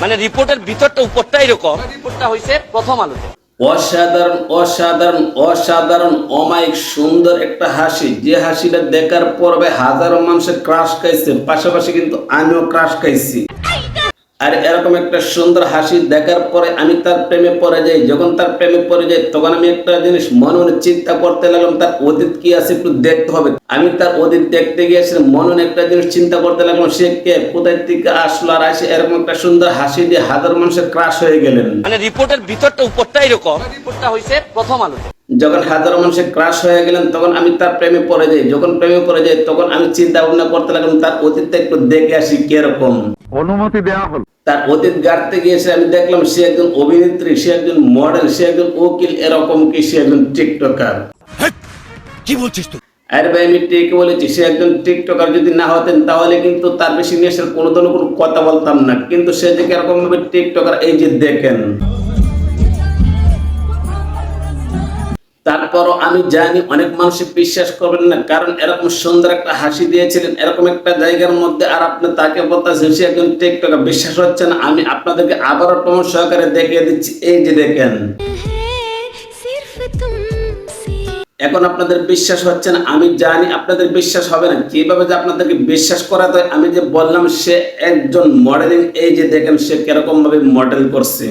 মানে রিপোর্টের ভিতরটা উপরটা এরকম। রিপোর্টটা হয়েছে প্রথম আলোতে। অসাধারণ অসাধারণ অসাধারণ অমায়িক সুন্দর একটা হাসি। যে হাসিটা দেখার পর্বে হাজারো মানুষের ক্রাশ খাইছে। পাশাপাশি কিন্তু আমিও ক্রাশ খাইছি। আর এরকম একটা সুন্দর হাসি দেখার পরে আমি তার প্রেমে পড়ে যাই। যখন তার প্রেমে পড়ে যাই তখন আমি একটা জিনিস মনে মনে চিন্তা করতে লাগলাম তার অতীত কি আছে একটু দেখতে হবে। আমি তার অতীত দেখতে গিয়েছিলাম মনে মনে একটা জিনিস চিন্তা করতে লাগলাম সে কে কোথায় থেকে আসলো আর আসে এরকম একটা সুন্দর হাসি দিয়ে হাজার মানুষের ক্রাশ হয়ে গেলেন। মানে রিপোর্টের ভিতরটা উপরটা এরকম। রিপোর্টটা হয়েছে প্রথম আলোতে। যখন হাজারো মানুষের ক্রাশ হয়ে গেলেন তখন আমি তার প্রেমে পড়ে যাই। যখন প্রেমে পড়ে যাই তখন আমি চিন্তা ভাবনা করতে লাগলাম তার অতীতটা একটু দেখে আসি কীরকম। অনুমতি দেওয়া হলো। তার অতীত গাড়তে গিয়েছে আমি দেখলাম সে একজন অভিনেত্রী সে একজন মডেল সে একজন উকিল এরকম কি সে একজন টিকটকার কি বলছিস তুই? আরে ভাই আমি ঠিক বলেছি সে একজন টিকটকার যদি না হতেন তাহলে কিন্তু তার বেশি নেশার কোনো ধরনের কোনো কথা বলতাম না। কিন্তু সে যে এরকম ভাবে টিকটকার এই যে দেখেন। তারপরও আমি জানি অনেক মানুষই বিশ্বাস করবেন না, কারণ এরকম সুন্দর একটা হাসি দিয়েছিলেন, এরকম একটা জায়গার মধ্যে আর আপনি তাকে বলতেছেন সে একজন টিকটকে বিশ্বাস হচ্ছে না। আমি আপনাদেরকে আবারও প্রমাণ সহকারে দেখিয়ে দিচ্ছি, এই যে দেখেন। এখন আপনাদের বিশ্বাস হচ্ছে না, আমি জানি আপনাদের বিশ্বাস হবে না, কীভাবে যে আপনাদেরকে বিশ্বাস করাতে হয় আমি যে বললাম সে একজন মডেলিং এই যে দেখেন সে কীরকম ভাবে মডেল করছে।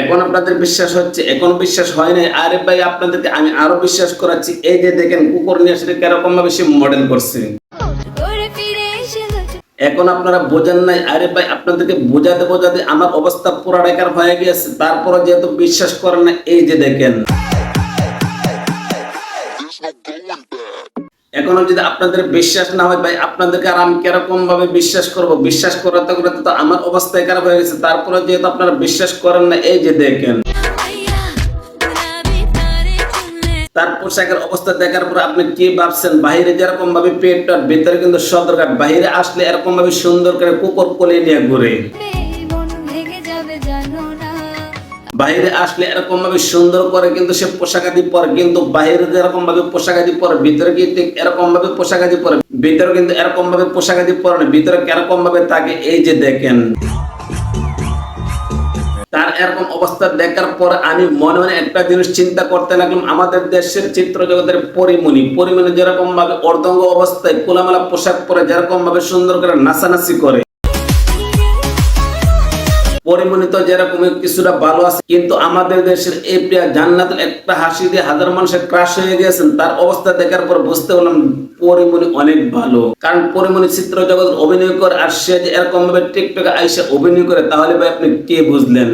এখন আপনাদের বিশ্বাস হচ্ছে এখন বিশ্বাস হয় নাই। আরে ভাই আপনাদেরকে আমি আরও বিশ্বাস করাচ্ছি এই যে দেখেন কুকুর নিয়ে আসলে কেরকম ভাবে সে মডেল করছে। এখন আপনারা বোঝেন নাই আরে ভাই আপনাদেরকে বোঝাতে বোঝাতে আমার অবস্থা পুরা রেখার হয়ে গিয়েছে। তারপরে যেহেতু বিশ্বাস করেন না এই যে দেখেন। এখনও যদি আপনাদের বিশ্বাস না হয়, ভাই, আপনাদেরকে আর আমি কীরকম ভাবে বিশ্বাস করব? বিশ্বাস করাতে করাতে তো আমার অবস্থায় খারাপ হয়ে গেছে। তারপরে যেহেতু আপনারা বিশ্বাস করেন না, এই যে দেখেন। তার পোশাকের অবস্থা দেখার পর আপনি কি ভাবছেন? বাহিরে যেরকম ভাবে পেট ভিতরে কিন্তু সদরকার বাহিরে আসলে এরকম ভাবে সুন্দর করে কুকুর কোলে নিয়ে ঘুরে। বাইরে আসলে এরকম ভাবে সুন্দর করে কিন্তু সে পোশাক আদি পরে, কিন্তু বাইরে যেরকম ভাবে পোশাক আদি পরে, ভিতরে কিন্তু এরকম ভাবে পোশাক আদি পরে? ভিতরে কিন্তু এরকম ভাবে পোশাক আদি পরে না, ভিতরে কীরকম ভাবে তাকে এই যে দেখেন। তার এরকম অবস্থা দেখার পর আমি মনে মনে একটা জিনিস চিন্তা করতে লাগলাম, আমাদের দেশের চিত্র জগতের পরিমণি পরিমণি যেরকম ভাবে অর্ধঙ্গ অবস্থায় খোলামেলা পোশাক পরে যেরকম ভাবে সুন্দর করে নাচানাচি করে পরিমণি তো যেরকম কিছুটা ভালো আছে, কিন্তু আমাদের দেশের এই প্রিয়া জান্নাত একটা হাসি দিয়ে হাজার মানুষের ক্রাশ হয়ে গেছেন তার অবস্থা দেখার পর বুঝতে পারলাম পরিমণি অনেক ভালো। কারণ পরিমণি চিত্র জগৎ অভিনয় করে আর সে যে এরকম ভাবে টিকটকে আইসে অভিনয় করে, তাহলে ভাই আপনি কে বুঝলেন?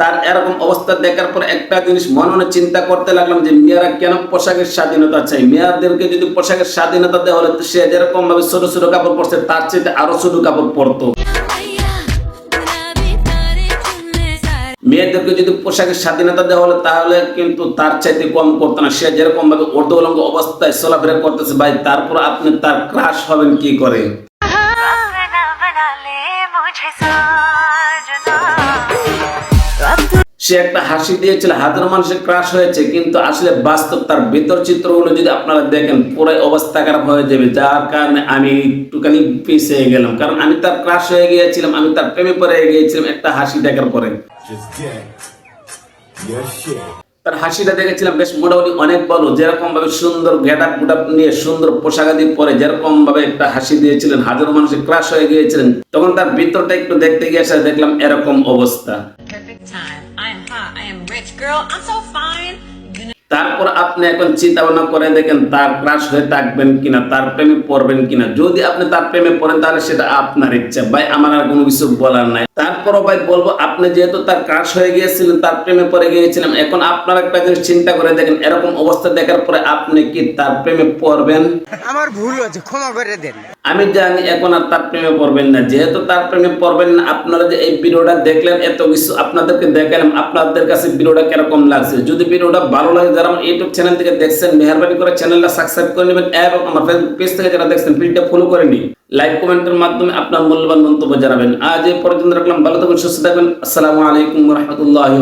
তার এরকম অবস্থা দেখার পর একটা জিনিস মননে চিন্তা করতে লাগলাম যে মেয়েরা কেন পোশাকের স্বাধীনতা চাই মেয়েদেরকে যদি পোশাকের স্বাধীনতা দেওয়া হলে সে যেরকম ভাবে ছোট ছোট কাপড় পরছে, তার চেয়ে আরও ছোট কাপড় পরতো। মেয়েদেরকে যদি পোশাকের স্বাধীনতা দেওয়া হলে তাহলে কিন্তু তার চাইতে কম করতো না। সে যেরকম ভাবে অর্ধ অবস্থায় চলাফেরা করতেছে, ভাই, তারপর আপনি তার ক্রাশ হবেন কি করে? সে একটা হাসি দিয়েছিল হাজার মানুষের ক্রাশ হয়েছে কিন্তু আসলে বাস্তব তার ভিতর চিত্রগুলো যদি আপনারা দেখেন পুরো অবস্থা খারাপ হয়ে যাবে। যার কারণে আমি একটুখানি পিছিয়ে গেলাম। কারণ আমি তার ক্রাশ হয়ে গিয়েছিলাম আমি তার প্রেমে পড়ে গিয়েছিলাম একটা হাসি দেখার পরে. তার হাসিটা দেখেছিলাম বেশ মোটামুটি অনেক বড় যেরকম ভাবে সুন্দর গেট আপ গুট নিয়ে সুন্দর পোশাক আদি পরে যেরকম ভাবে একটা হাসি দিয়েছিলেন হাজারো মানুষের ক্রাশ হয়ে গিয়েছিলেন তখন তার ভিতরটা একটু দেখতে গিয়েছে দেখলাম এরকম অবস্থা। girl. I'm so fine. তারপর আপনি এখন চিন্তা ভাবনা করে দেখেন তার ক্রাশ হয়ে থাকবেন কিনা তার প্রেমে পড়বেন কিনা। যদি আপনি তার প্রেমে পড়েন তাহলে সেটা আপনার ইচ্ছা। ভাই আমার আর কোনো কিছু বলার নাই। তারপরও ভাই বলব আপনি যেহেতু তার ক্রাশ হয়ে গিয়েছিলেন তার প্রেমে পড়ে গিয়েছিলেন এখন আপনার একটা জিনিস চিন্তা করে দেখেন এরকম অবস্থা দেখার পরে আপনি কি তার প্রেমে পড়বেন? আমার ভুল হয়েছে ক্ষমা করে দেন। আমি জানি এখন আর তার প্রেমে পড়বেন না। যেহেতু তার প্রেমে পড়বেন না আপনারা যে এই ভিডিওটা দেখলেন এত কিছু আপনাদেরকে দেখালাম আপনাদের কাছে ভিডিওটা কীরকম লাগছে? যদি ভিডিওটা ভালো লাগে যারা আমার ইউটিউব চ্যানেল থেকে দেখছেন, মেহরবানি করে চ্যানেলটা সাবস্ক্রাইব করে নেবেন এবং আমার ফেসবুক পেজ থেকে যারা দেখছেন পেজটা ফলো করে নিন। লাইক কমেন্টের মাধ্যমে আপনার মূল্যবান মন্তব্য জানাবেন। আজ এই পর্যন্ত রাখলাম। ভালো থাকুন, সুস্থ থাকবেন আসসালামু আলাইকুম রহমতুল্লাহ